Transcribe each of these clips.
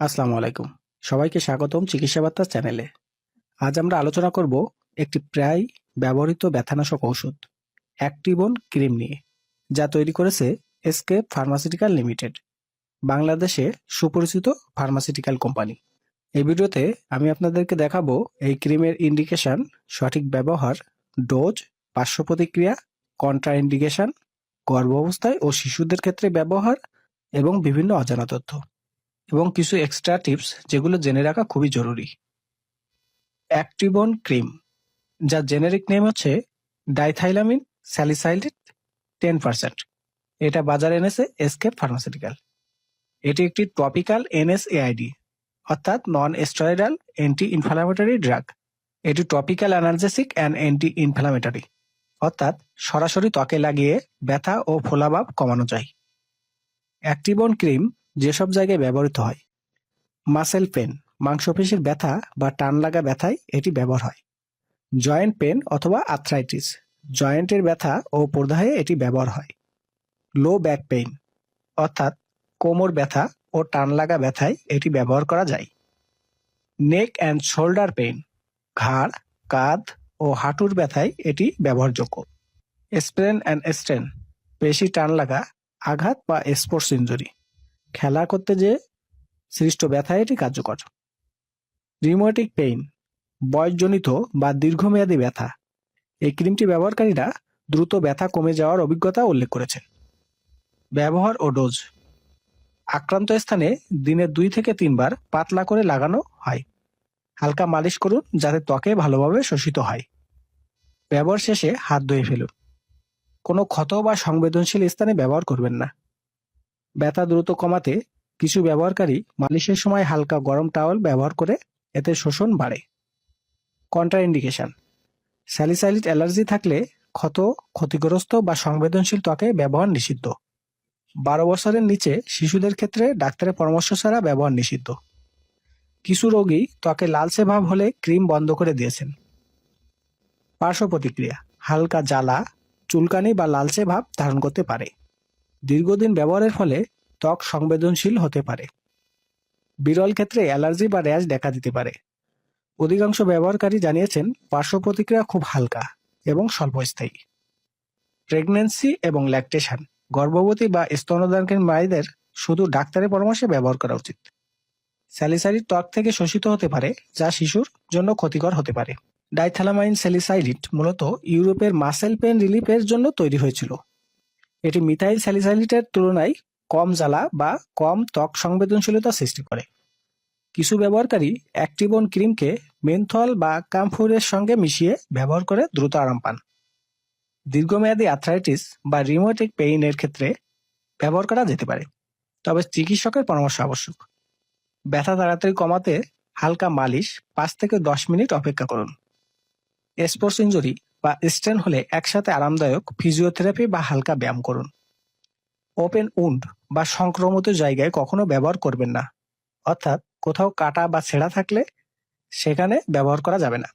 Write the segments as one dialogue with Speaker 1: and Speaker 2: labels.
Speaker 1: আসসালামু আলাইকুম। সবাইকে স্বাগতম চিকিৎসা বার্তা চ্যানেলে। আজ আমরা আলোচনা করব একটি প্রায় ব্যবহৃত ব্যথানাশক ঔষধ অ্যাক্টিবন ক্রিম নিয়ে, যা তৈরি করেছে এসকে ফার্মাসিউটিক্যাল লিমিটেড, বাংলাদেশে সুপরিচিত ফার্মাসিউটিক্যাল কোম্পানি। এই ভিডিওতে আমি আপনাদেরকে দেখাবো এই ক্রিমের ইন্ডিকেশন, সঠিক ব্যবহার, ডোজ, পার্শ্ব প্রতিক্রিয়া কন্ট্রা ইন্ডিকেশন গর্ভাবস্থায় ও শিশুদের ক্ষেত্রে ব্যবহার এবং বিভিন্ন অজানা তথ্য। এবং কিছু এক্সট্রা টিপস যেগুলো জেনে রাখা খুবই জরুরি। অ্যাক্টিবন ক্রিম যার জেনেরিক নেম হচ্ছে ডাইথাইলামিন স্যালিসাইলিট টেন পার্সেন্ট এটা বাজারে এনেছে এসকে ফার্মাসিউটিক্যাল এটি একটি টপিক্যাল এনএসএআইডি অর্থাৎ non steroidal anti inflammatory drug এটি topical analgesic and anti inflammatory অর্থাৎ সরাসরি ত্বকে লাগিয়ে ব্যথা ও ফোলাভাব কমানো যায়। অ্যাক্টিবন ক্রিম যেসব জায়গায় ব্যবহৃত হয়। মাসেল পেন মাংসপেশির ব্যথা বা টান লাগা ব্যথায় এটি ব্যবহার হয়। জয়েন্ট পেন অথবা আর্থ্রাইটিস জয়েন্টের ব্যথা ও প্রদাহে এটি ব্যবহার হয়। লো ব্যাক পেইন অর্থাৎ কোমর ব্যথা ও টান লাগা ব্যথায় এটি ব্যবহার করা যায়। নেক অ্যান্ড শোল্ডার পেইন ঘাড়, কাঁধ ও হাঁটুর ব্যথায় এটি ব্যবহারযোগ্য। স্প্রেন অ্যান্ড স্টেন পেশি টান লাগা আঘাত বা স্পোর্টস ইঞ্জুরি খেলা করতে যে সৃষ্ট ব্যথা, এটি কার্যকর। রিমোটিক পেইন, বয়সজনিত বা দীর্ঘমেয়াদী ব্যথা। এই ক্রিমটি ব্যবহারকারীরা দ্রুত ব্যথা কমে যাওয়ার অভিজ্ঞতা উল্লেখ করেছেন। ব্যবহার ও ডোজ। আক্রান্ত স্থানে দিনে দুই থেকে তিনবার পাতলা করে লাগানো হয়। হালকা মালিশ করুন, যাতে ত্বকে ভালোভাবে শোষিত হয়। ব্যবহার শেষে হাত ধুয়ে ফেলুন। কোনো ক্ষত বা সংবেদনশীল স্থানে ব্যবহার করবেন না। ব্যথা দ্রুত কমাতে কিছু ব্যবহারকারী মালিশের সময় হালকা গরম টাওয়াল ব্যবহার করে এতে শোষণ বাড়ে। কন্ট্রা ইন্ডিকেশন স্যালিসাইলিট অ্যালার্জি থাকলে ক্ষত, ক্ষতিগ্রস্ত বা সংবেদনশীল ত্বকে ব্যবহার নিষিদ্ধ। বারো বছরের নিচে শিশুদের ক্ষেত্রে ডাক্তারের পরামর্শ ছাড়া ব্যবহার নিষিদ্ধ। কিছু রোগী ত্বকে লালচে ভাব হলে ক্রিম বন্ধ করে দিয়েছেন। পার্শ্ব প্রতিক্রিয়া। হালকা জ্বালা, চুলকানি বা লালচে ভাব ধারণ করতে পারে। দীর্ঘদিন ব্যবহারের ফলে ত্বক সংবেদনশীল হতে পারে। বিরল ক্ষেত্রে অ্যালার্জি বা র্যাশ দেখা দিতে পারে। অধিকাংশ ব্যবহারকারী জানিয়েছেন, পার্শ্ব প্রতিক্রিয়া খুব হালকা এবং স্বল্পস্থায়ী। প্রেগন্যান্সি এবং ল্যাকটেশন, গর্ভবতী বা স্তনদানকারী মায়েদের শুধু ডাক্তারের পরামর্শে ব্যবহার করা উচিত। স্যালিসাইড ত্বক থেকে শোষিত হতে পারে, যা শিশুর জন্য ক্ষতিকর হতে পারে। ডাইথালামাইন স্যালিসাইলিট মূলত ইউরোপের মাসেল পেন রিলিফের জন্য তৈরি হয়েছিল। এটি মিথাইল স্যালিসাইলিটের তুলনায় কম জ্বালা বা কম ত্বক সংবেদনশীলতা সৃষ্টি করে। কিছু ব্যবহারকারী অ্যাক্টিবন ক্রিমকে মেনথল বা কামফোরের সঙ্গে মিশিয়ে ব্যবহার করে দ্রুত আরাম পান। দীর্ঘমেয়াদী আর্থ্রাইটিস বা রিমোটিক পেইনের ক্ষেত্রে ব্যবহার করা যেতে পারে, তবে চিকিৎসকের পরামর্শ আবশ্যক। ব্যথা তাড়াতাড়ি কমাতে হালকা মালিশ পাঁচ থেকে দশ মিনিট অপেক্ষা করুন। স্পোর্টস ইঞ্জুরি বা স্ট্রেন হলে একসাথে আরামদায়ক ফিজিওথেরাপি বা হালকা ব্যায়াম করুন। ওপেন উন্ড বা সংক্রমিত জায়গায় কখনো ব্যবহার করবেন না। অর্থাৎ কোথাও কাটা বা ছেঁড়া থাকলে সেখানে ব্যবহার করা যাবে না।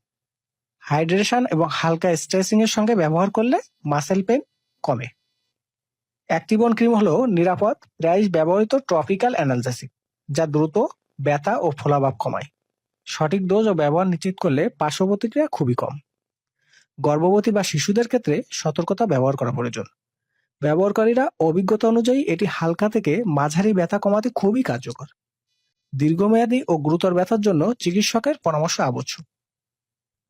Speaker 1: হাইড্রেশন এবং হালকা স্ট্রেচিং এর সঙ্গে ব্যবহার করলে মাসেল পেন কমে। অ্যাক্টিবন ক্রিম হলো নিরাপদ প্রাইস ব্যবহৃত ট্রপিক্যাল অ্যানালজেসিক, যা দ্রুত ব্যথা ও ফোলাভাব কমায়। সঠিক ডোজ ও ব্যবহার নিশ্চিত করলে পার্শ্ব প্রতিক্রিয়া খুবই কম। গর্ভবতী বা শিশুদের ক্ষেত্রে সতর্কতা ব্যবহার করা প্রয়োজন। ব্যবহারকারীরা অভিজ্ঞতা অনুযায়ী এটি হালকা থেকে মাঝারি ব্যথা কমাতে খুবই কার্যকর। দীর্ঘমেয়াদী ও গুরুতর ব্যথার জন্য চিকিৎসকের পরামর্শ আবশ্যক।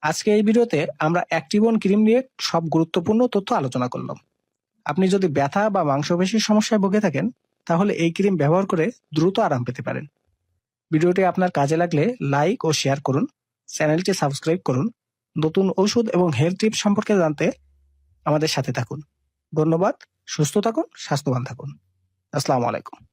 Speaker 1: আজকে এই ভিডিওতে আমরা অ্যাক্টিবন ক্রিম নিয়ে সব গুরুত্বপূর্ণ তথ্য আলোচনা করলাম। আপনি যদি ব্যথা বা মাংসপেশির সমস্যায় ভুগে থাকেন, তাহলে এই ক্রিম ব্যবহার করে দ্রুত আরাম পেতে পারেন। ভিডিওটি আপনার কাজে লাগলে লাইক ও শেয়ার করুন। চ্যানেলটি সাবস্ক্রাইব করুন। নতুন ওষুধ এবং হেলথ টিপস সম্পর্কে জানতে আমাদের সাথে থাকুন। ধন্যবাদ, সুস্থ থাকুন, স্বাস্থ্যবান থাকুন। আসসালামু আলাইকুম।